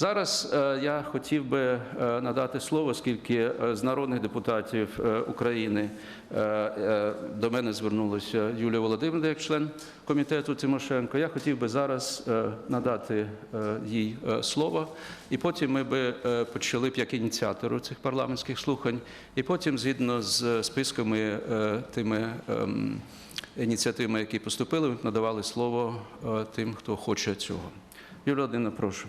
Зараз е, я хотів би е, надати слово, оскільки е, з народних депутатів України до мене звернулася Юлія Володимирівна як член комітету Тимошенко. Я хотів би зараз надати їй слово, і потім ми би почали б як ініціатору цих парламентських слухань, і потім, згідно з списками тими. ем, Ініціативами, які поступили, надавали слово тим, хто хоче цього. Юлія Володимирівна, прошу.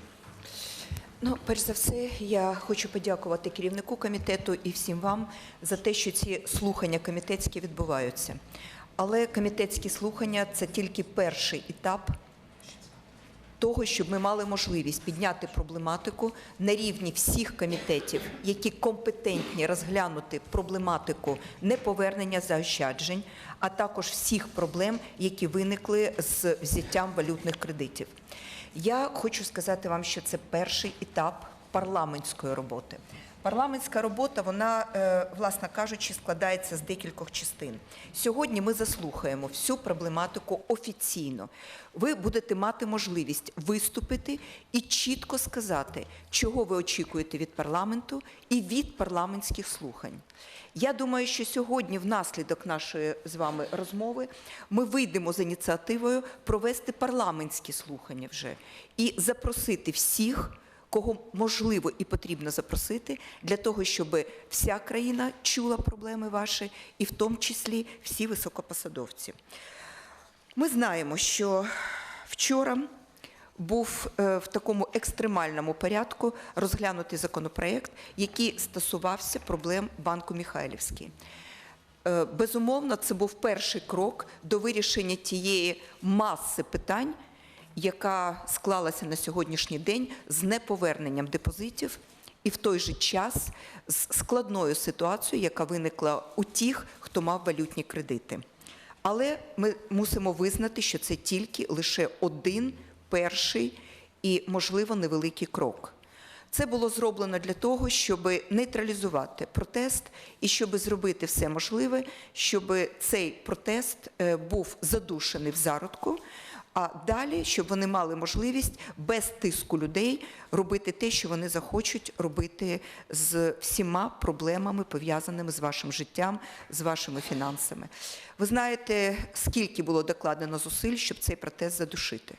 Ну, перш за все, я хочу подякувати керівнику комітету і всім вам за те, що ці слухання комітетські відбуваються. Але комітетські слухання це тільки перший етап того, щоб ми мали можливість підняти проблематику на рівні всіх комітетів, які компетентні розглянути проблематику неповернення заощаджень, а також всіх проблем, які виникли з взяттям валютних кредитів. Я хочу сказати вам, що це перший етап парламентської роботи. Парламентська робота, вона, е, власне кажучи, складається з декількох частин. Сьогодні ми заслухаємо всю проблематику офіційно. Ви будете мати можливість виступити і чітко сказати, чого ви очікуєте від парламенту і від парламентських слухань. Я думаю, що сьогодні, внаслідок нашої з вами розмови, ми вийдемо з ініціативою провести парламентські слухання вже і запросити всіх кого можливо і потрібно запросити для того, щоб вся країна чула проблеми ваші, і в тому числі всі високопосадовці. Ми знаємо, що вчора був е, в такому екстремальному порядку розглянутий законопроект, який стосувався проблем банку Михайлівський. Е, Безумовно, це був перший крок до вирішення тієї маси питань, яка склалася на сьогоднішній день з неповерненням депозитів і в той же час з складною ситуацією, яка виникла у тих, хто мав валютні кредити. Але ми мусимо визнати, що це тільки лише один перший і, можливо, невеликий крок. Це було зроблено для того, щоб нейтралізувати протест і щоб зробити все можливе, щоб цей протест е, був задушений в зародку, а далі, щоб вони мали можливість без тиску людей робити те, що вони захочуть робити з всіма проблемами, пов'язаними з вашим життям, з вашими фінансами. Ви знаєте, скільки було докладено зусиль, щоб цей протест задушити.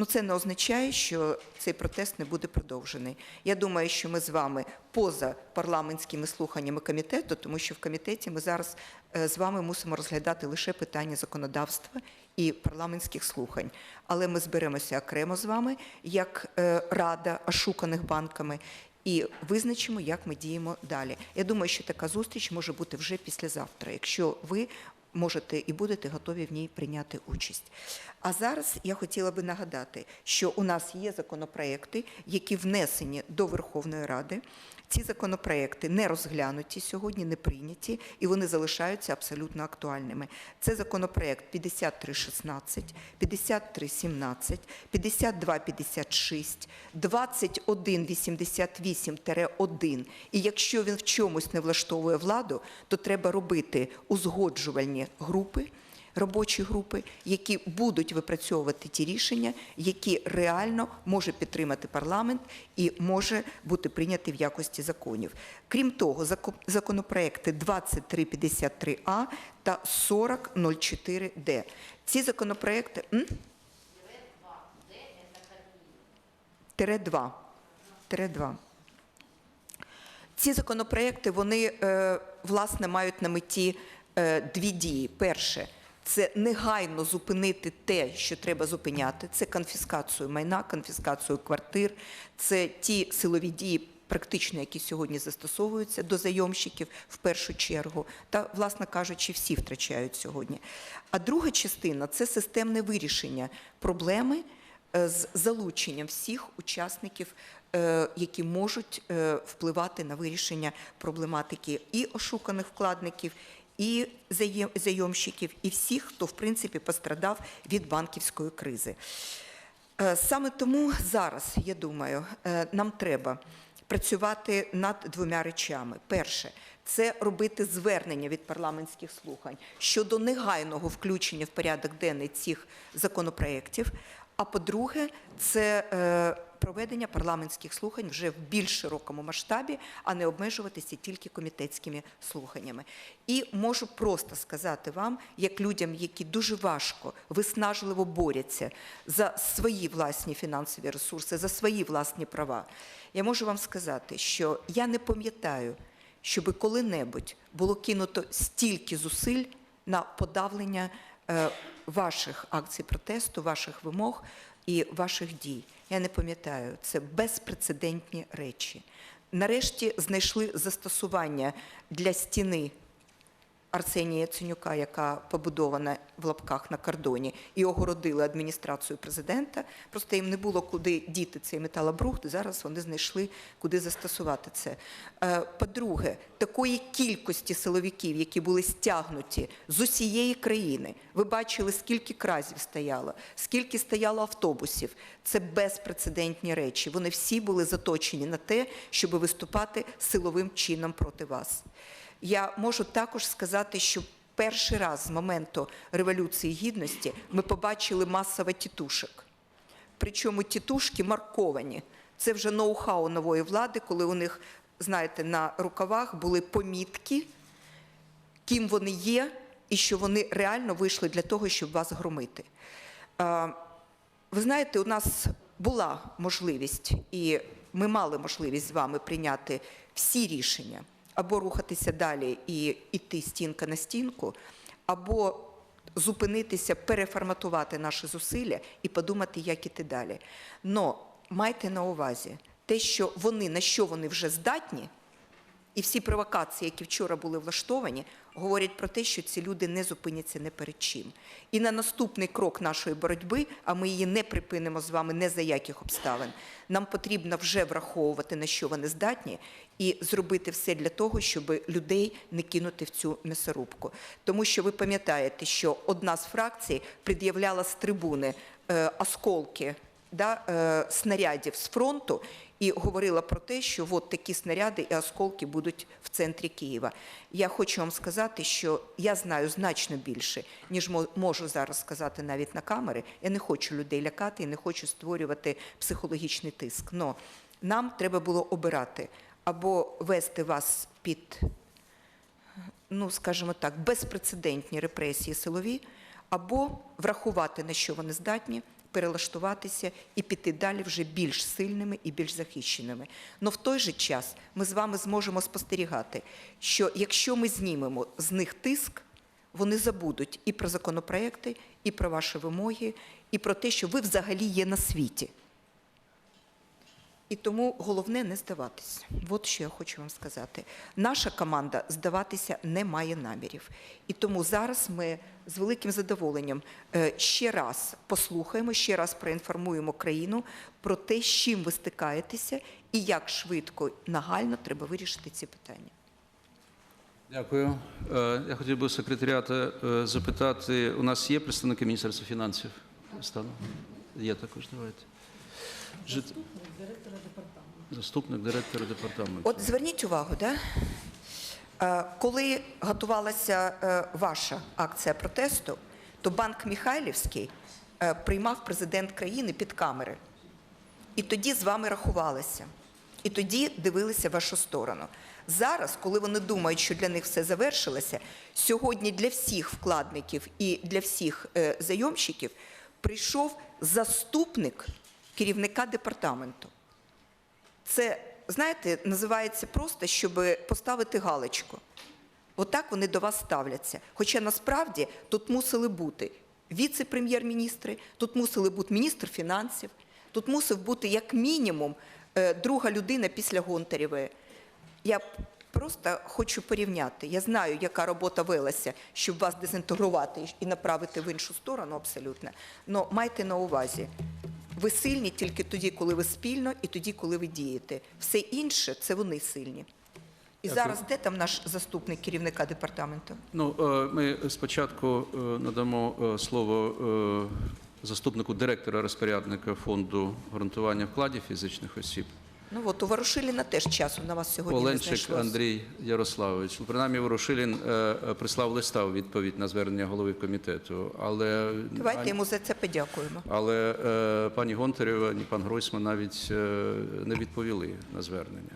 Ну, це не означає, що цей протест не буде продовжений. Я думаю, що ми з вами поза парламентськими слуханнями комітету, тому що в комітеті ми зараз е, з вами мусимо розглядати лише питання законодавства і парламентських слухань. Але ми зберемося окремо з вами як е, рада ошуканих банками. І визначимо, як ми діємо далі. Я думаю, що така зустріч може бути вже післязавтра, якщо ви можете і будете готові в ній прийняти участь. А зараз я хотіла би нагадати, що у нас є законопроекти, які внесені до Верховної Ради. Ці законопроекти не розглянуті сьогодні, не прийняті, і вони залишаються абсолютно актуальними. Це законопроект 5316, 5317, 5256, 2188-1. І якщо він в чомусь не влаштовує владу, то треба робити узгоджувальні групи робочі групи, які будуть випрацьовувати ті рішення, які реально може підтримати парламент і може бути прийняти в якості законів. Крім того, законопроекти 2353А та 4004Д. Ці законопроекти? Тире 2. Тире 2. Ці законопроекти вони е, власне мають на меті е, дві дії. Перше це негайно зупинити те, що треба зупиняти. Це конфіскацію майна, конфіскацію квартир, це ті силові дії. Практично, які сьогодні застосовуються до зайомщиків в першу чергу, та, власне кажучи, всі втрачають сьогодні. А друга частина це системне вирішення проблеми е, з залученням всіх учасників, е, які можуть е, впливати на вирішення проблематики і ошуканих вкладників, і зайомщиків, і всіх, хто в принципі пострадав від банківської кризи. Е, Саме тому зараз, я думаю, е, нам треба працювати над двома речами. Перше це робити звернення від парламентських слухань щодо негайного включення в порядок денний цих законопроєктів. А по-друге, це е, проведення парламентських слухань вже в більш широкому масштабі, а не обмежуватися тільки комітетськими слуханнями. І можу просто сказати вам, як людям, які дуже важко, виснажливо борються за свої власні фінансові ресурси, за свої власні права. Я можу вам сказати, що я не пам'ятаю, щоби коли-небудь було кинуто стільки зусиль на подавлення ваших акцій протесту, ваших вимог і ваших дій. Я не пам'ятаю, це безпрецедентні речі. Нарешті знайшли застосування для стіни Арсенія Яценюка, яка побудована в лапках на кордоні, і огородили адміністрацію президента. Просто їм не було куди діти цей металобрухт. Зараз вони знайшли, куди застосувати це. Е, По-друге, такої кількості силовиків, які були стягнуті з усієї країни. Ви бачили, скільки кразів стояло, скільки стояло автобусів. Це безпрецедентні речі. Вони всі були заточені на те, щоб виступати силовим чином проти вас. Я можу також сказати, що перший раз з моменту Революції Гідності ми побачили масово тітушок. Причому тітушки марковані. Це вже ноу-хау нової влади, коли у них, знаєте, на рукавах були помітки, ким вони є, і що вони реально вийшли для того, щоб вас громити. Ви знаєте, у нас була можливість, і ми мали можливість з вами прийняти всі рішення або рухатися далі і йти стінка на стінку, або зупинитися, переформатувати наші зусилля і подумати, як іти далі. Но майте на увазі те, що вони на що вони вже здатні, і всі провокації, які вчора були влаштовані, говорять про те, що ці люди не зупиняться не перед чим. І на наступний крок нашої боротьби, а ми її не припинимо з вами не за яких обставин, нам потрібно вже враховувати, на що вони здатні, і зробити все для того, щоб людей не кинути в цю м'ясорубку. Тому що ви пам'ятаєте, що одна з фракцій пред'являла з трибуни е, осколки да, е, снарядів з фронту і говорила про те, що от такі снаряди і осколки будуть в центрі Києва. Я хочу вам сказати, що я знаю значно більше, ніж мо- можу зараз сказати навіть на камери. Я не хочу людей лякати і не хочу створювати психологічний тиск. Но нам треба було обирати або вести вас під ну, скажімо так, безпрецедентні репресії силові, або врахувати, на що вони здатні, перелаштуватися і піти далі вже більш сильними і більш захищеними. Но в той же час ми з вами зможемо спостерігати, що якщо ми знімемо з них тиск, вони забудуть і про законопроекти, і про ваші вимоги, і про те, що ви взагалі є на світі. І тому головне не здаватися. От що я хочу вам сказати. Наша команда здаватися не має намірів. І тому зараз ми з великим задоволенням е, ще раз послухаємо, ще раз проінформуємо країну про те, з чим ви стикаєтеся і як швидко, нагально треба вирішити ці питання. Дякую. Е, Я хотів би секретаріата е, запитати, у нас є представники Міністерства фінансів стану? Є також, давайте. Жит... Заступник директора департаменту. От зверніть увагу, да? Коли готувалася е, ваша акція протесту, то банк Михайлівський е, приймав президент країни під камери. І тоді з вами рахувалися. І тоді дивилися в вашу сторону. Зараз, коли вони думають, що для них все завершилося, сьогодні для всіх вкладників і для всіх е, зайомщиків прийшов заступник керівника департаменту. Це, знаєте, називається просто, щоб поставити галочку. Отак вони до вас ставляться. Хоча насправді тут мусили бути віце-прем'єр-міністри, тут мусили бути міністр фінансів, тут мусив бути як мінімум е, друга людина після Гонтарєвої. Я просто хочу порівняти. Я знаю, яка робота велася, щоб вас дезінтегрувати і направити в іншу сторону абсолютно. Але майте на увазі, ви сильні тільки тоді, коли ви спільно, і тоді, коли ви дієте. Все інше це вони сильні. І Дякую. зараз де там наш заступник керівника департаменту? Ну, е, ми спочатку е, надамо е, слово заступнику директора розпорядника фонду гарантування вкладів фізичних осіб. Ну от у Ворошиліна теж часу на вас сьогодні не Оленчик знайшлося. Андрій Ярославович. Ну, Принаймні, Ворошилін е, е, прислав листа у відповідь на звернення голови комітету. Але Давайте йому за це подякуємо. Але е, пані Гонтарєва, ні пан Гройсман навіть е, не відповіли на звернення.